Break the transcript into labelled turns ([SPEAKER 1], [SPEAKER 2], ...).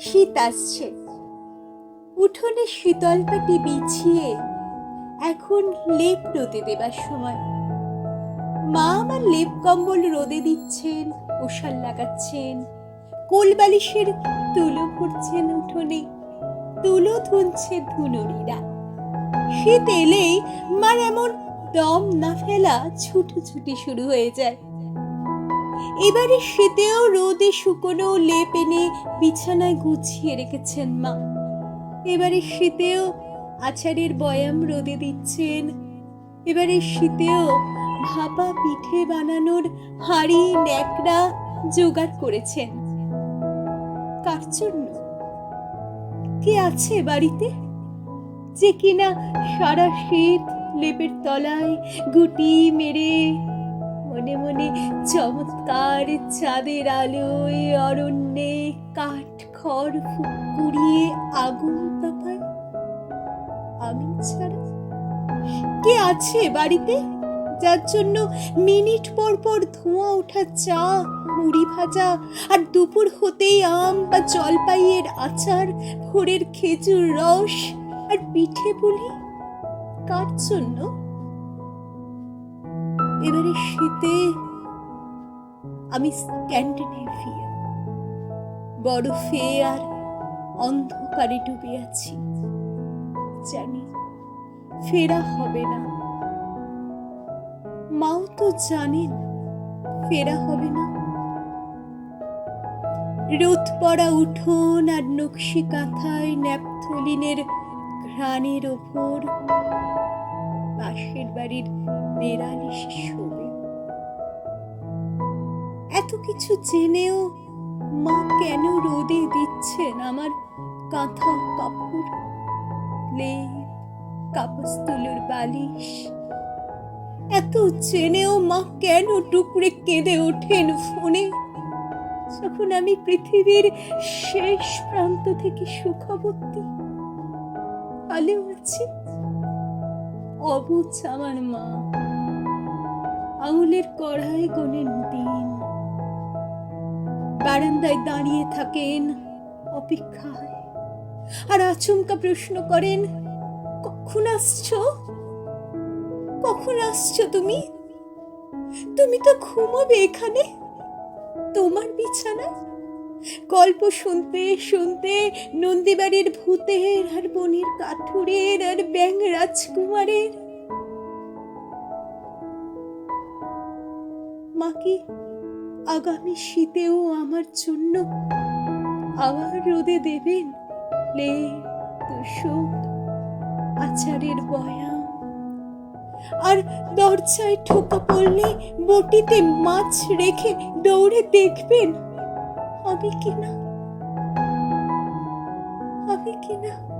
[SPEAKER 1] শীত আসছে। উঠোনে শীতল পাটি বিছিয়ে এখন লেপ রোদে দেবার সময়। মা আমার লেপ কম্বল রোদে দিচ্ছেন ওষাল লাগাচ্ছেন কোল বালিশের তুলো ভরছেন উঠোনে, তুলো ধুনছে ধুনুরিরা শীত এলেই মার এমন দম না ফেলা ছুটোছুটি শুরু হয়ে যায়। এবারে শীতেও রোদে শুকনো লেপ এনে বিছানায় গুছিয়ে রেখেছেন মা। এবারে শীতেও আচারের বয়াম রোদে দিচ্ছেন। এবারে শীতেও ভাপা পিঠে বানানোর হাঁড়ি, ন্যাকড়া জোগাড় করেছেন। কার জন্য কে আছে বাড়িতে? যে কিনা সারা শীত লেপের তলায় গুটি মেরে মনে মনে চমৎকার চাঁদের আলোয় অরণ্যে কাঠ খড় কুড়িয়ে আগুন তাপায় আমি ছাড়া। কে আছে বাড়িতে? যার জন্য মিনিট পর পর ধোঁয়া ওঠা চা, মুড়ি ভাজা আর দুপুর হতেই আম বা জলপাইয়ের আচার, ভোরের খেজুর রস আর পিঠে পুলি? কার জন্য? এবারে শীতে আমি স্ক্যান্ডিনেভিয়া। বরফে আর অন্ধকারে ডুবে আছি। জানি ফেরা হবে না। মাও তো জানেন ফেরা হবে না। রোদ পড়া উঠোন আর নকশি কাঁথায় ন্যাপথলিনের ঘ্রাণের ওপর। পাশের বাড়ির বেড়ালি শোবে এত কিছু জেনেও মা কেন রোদে দিচ্ছেন আমার কাঁথা কাপড়? লেপ কাপস্তলুর বালিশ। এত জেনেও মা কেন টুকরে কেঁদে ওঠেন ফোনে? যখন আমি পৃথিবীর শেষ প্রান্ত থেকে সুখবর্তী ভালো আছি। অবুঝ আমার মা। আঙুলের কড়াই গোনেন দিন বারান্দায় দাঁড়িয়ে থাকেন অপেক্ষায়। আর আচমকা প্রশ্ন করেন, কখন আসছো? কখন আসছ তুমি? তুমি তো ঘুমোবে এখানে। তোমার বিছানা গল্প শুনতে শুনতে নন্দীবাড়ির ভূতের আর বনির কাঠুরের আর ব্যাং রাজকুমারের মাকে আগামী শীতেও আমার জন্য আবার রোদে দেবেন? লে তোষক আচারের বয়াম। আর দরজায় ঠোকা পড়লে বটিতে মাছ রেখে দৌড়ে দেখবেন? আমি কিনা? আমি কিনা?